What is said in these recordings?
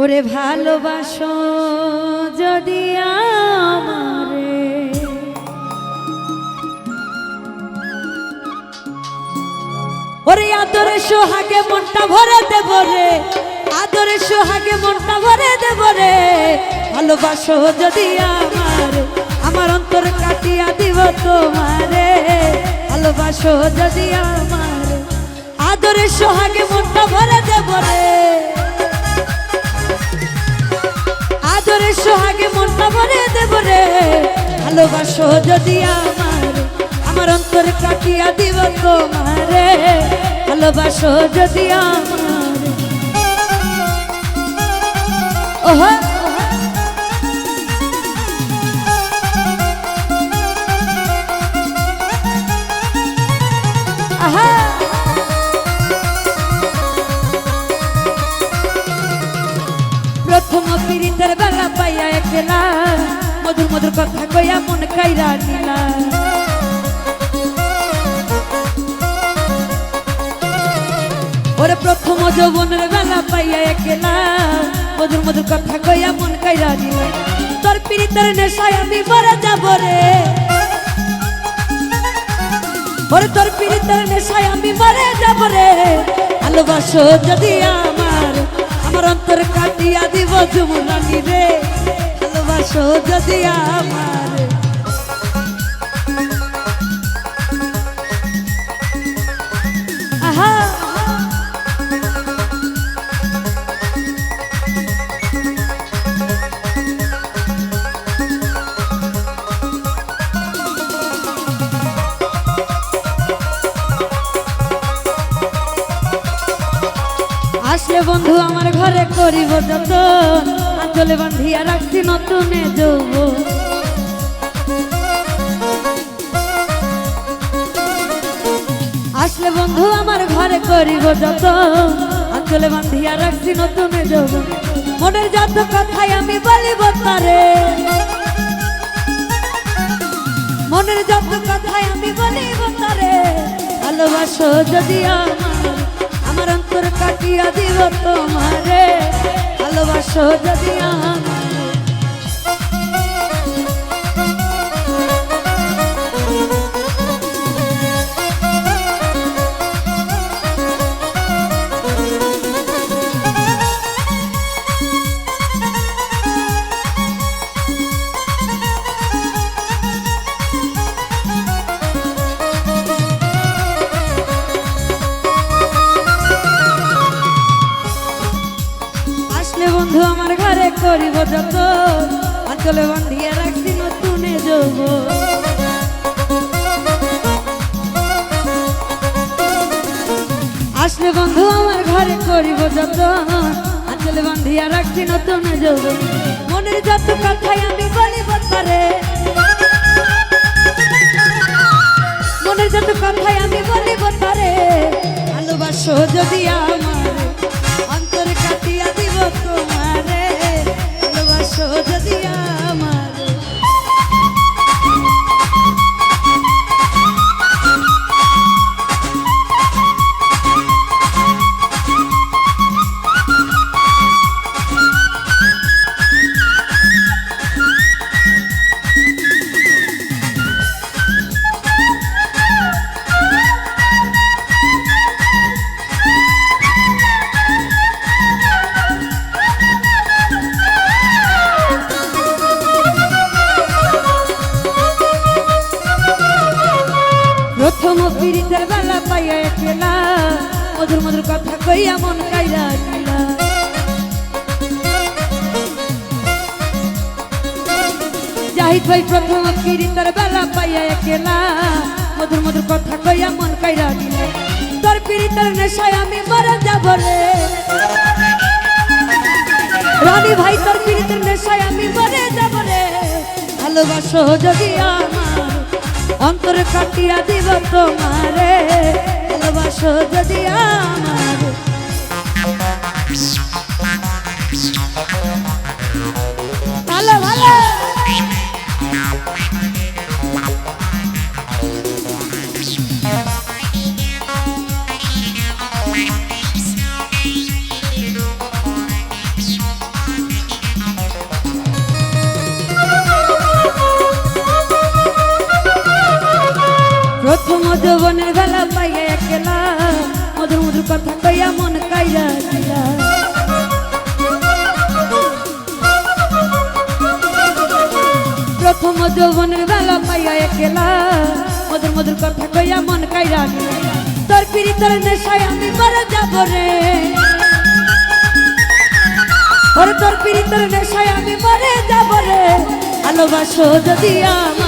ওরে ভালোবাসো যদি আমারে। ওরে আদরে সোহাগে মনটা ভরে দেব রে, আদরে সোহাগে মনটা ভরে দেব রে। ভালোবাসো যদি আমার আমার অন্তর কাটিয়া দিব তোমারে। ভালোবাসো যদি আমার, আদরে সোহাগে মনটা ভরে দেব রে। আদরে সোহাগে মনটা ভরে দেব রে। ভালোবাসো যদি আমার আমার অন্তর কাটিয়া দিব তোমারে। ভালোবাসো যদি আমার। ওহো। আহা। প্রথম পীড়িতের বেলা পাইয়া একলা মধুর মধুর কথা কইয়া মন কাইরা নিলা ওরে প্রথম যৌবনের বেলা পাইয়া একলা মধুর মধুর কথা কইয়া মন কাইরা নিলা তোর পীড়িতের নেশায় আমি মরে যাব রে। ওরে তোর পীড়িতের নেশায় আমি মরে যাব রে ভালোবাসো যদি আমার আমার অন্তর কাটিয়া দিব যুবরানি রে ভালোবাসো যদি আমার। আসলে বন্ধু আমার ঘরে করিব যত আঞ্চলে বান্ধিয়া রাখছি নতুনে যৌব। আসলে বন্ধু, আমার ঘরে করিব যত আঞ্চলে বান্ধিয়া রাখছি নতুনে যৌব। মনের যত কথাই আমি বলিব তারে। মনের যত কথাই আমি বলিব তারে। ভালোবাসো যদি আমার কাটিয়া দিব তোমারে ভালোবাসো যদি আমার যত আঞ্চলে বান্ধিয়া রাখছি নতুনে যৌব আসলে বন্ধু, আমার ঘরে করিব যত আঞ্চলে বান্ধিয়া রাখছি নতুনে যৌব মনের যত কথাই আমি বলিব তারে, মনের যত কথাই আমি বলিব তারে, ভালোবাসো যদি আমার, অন্তর কাটিয়া দিব তোমারে একলা মধুর মধুর কথা কইয়া মন কাইরা দিলা জাহিদ ভাই প্রথম পীড়িতের বেলা পাইয়া একলা মধুর মধুর কথা কইয়া মন কাইরা দিলা তোর পীড়িতের নেশায় আমি মরে যাব রে। রানী ভাই, তোর পীড়িতের নেশায় আমি মরে যাব রে। ভালোবাসো যদি আমার, অন্তরে কাটিয়া দিব তোমারে। ভালোবাসো যদি আমার যৌবনের বেলা পাইয়া একলা, মধুর মধুর কথা কইয়া মন কাইরা দিলা। প্রথম যৌবনের বেলা পাইয়া একলা, মধুর মধুর কথা কইয়া মন কাইরা দিলা। তোর পিড়ি তোর নেশায় আমি মরে যাব রে। ওরে তোর পিড়ি তোর নেশায় আমি মরে যাব রে। ভালোবাসো যদি আমার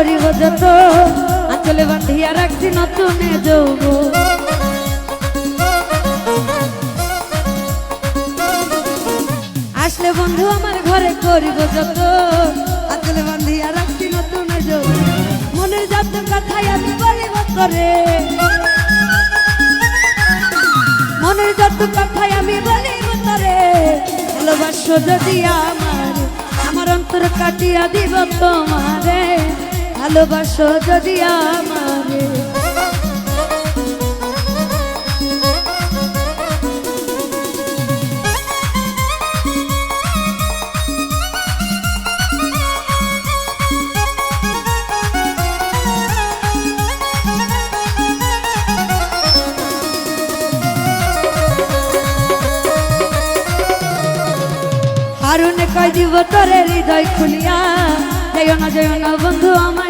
করিব যত। আঁচলে বাঁধিয়া রাখছি নতুনে যৌব আসলে বন্ধু, আমার ঘরে করিব যত। আঁচলে বাঁধিয়া রাখছি নতুনে যৌব মনের যত কথাই আমি বলিব করে। মনের যত কথাই আমি বলিব তরে। ভালোবাসো যদি আমার আমার অন্তর কাটিয়া দিব তোমারে। ভালোবাসো যদি আমারে। হারুনে কয় দিব তোরে হৃদয় খুলিয়া? যাইও না যাইও না, বন্ধু আমার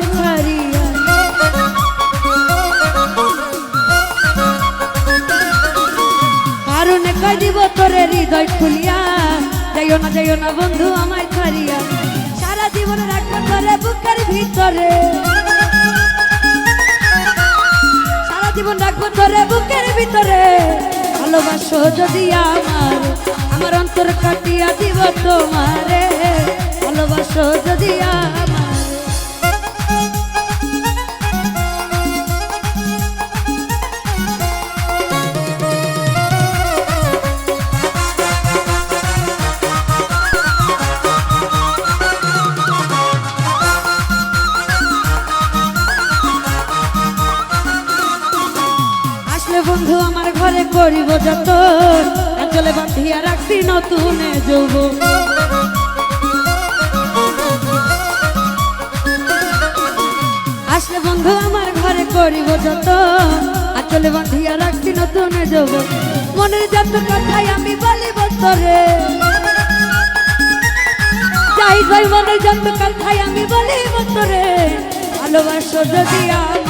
দিব তোরে হৃদয় খুলিয়া। যাইও না যাইও না বন্ধু, আমায় ছাড়িয়া। সারা জীবন রাখব তোরে বুকের ভিতরে। সারা জীবন রাখব তোরে বুকের ভিতরে। ভালোবাসো যদি আমার আমার অন্তর কাটিয়া দিব তোমারে। ভালোবাসো যদি আমার করিব যত চলে বাঁধিয়া রাখছি নতুনে যৌব আসলে বন্ধু, আমার ঘরে করিব যত চলে বাঁধিয়া রাখছি নতুনে যৌব মনের যত কথাই আমি বলিব তোরে। যাই ভাই মনের যত কথাই আমি বলিব তোরে। ভালোবাসো যদি আমার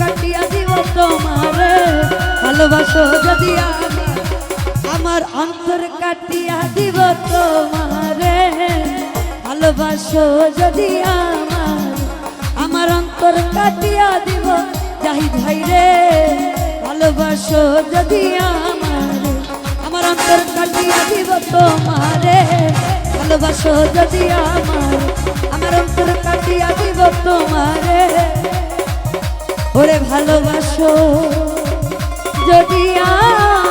কাটিয়া দিব তোমারে, ভালোবাসো যদি আমার আমার অন্তর কাটিয়া দিব তোমারে, ভালোবাসো যদি আমার। আমার অন্তর কাটিয়া দিব যাই ভাই রে, ভালোবাসো যদি আমার। আমার অন্তর কাটিয়া দিব তোমারে, ভালোবাসো যদি আমার। আমার অন্তর কাটিয়া দিব তোমারে ওরে ভালোবাসো যদি আমার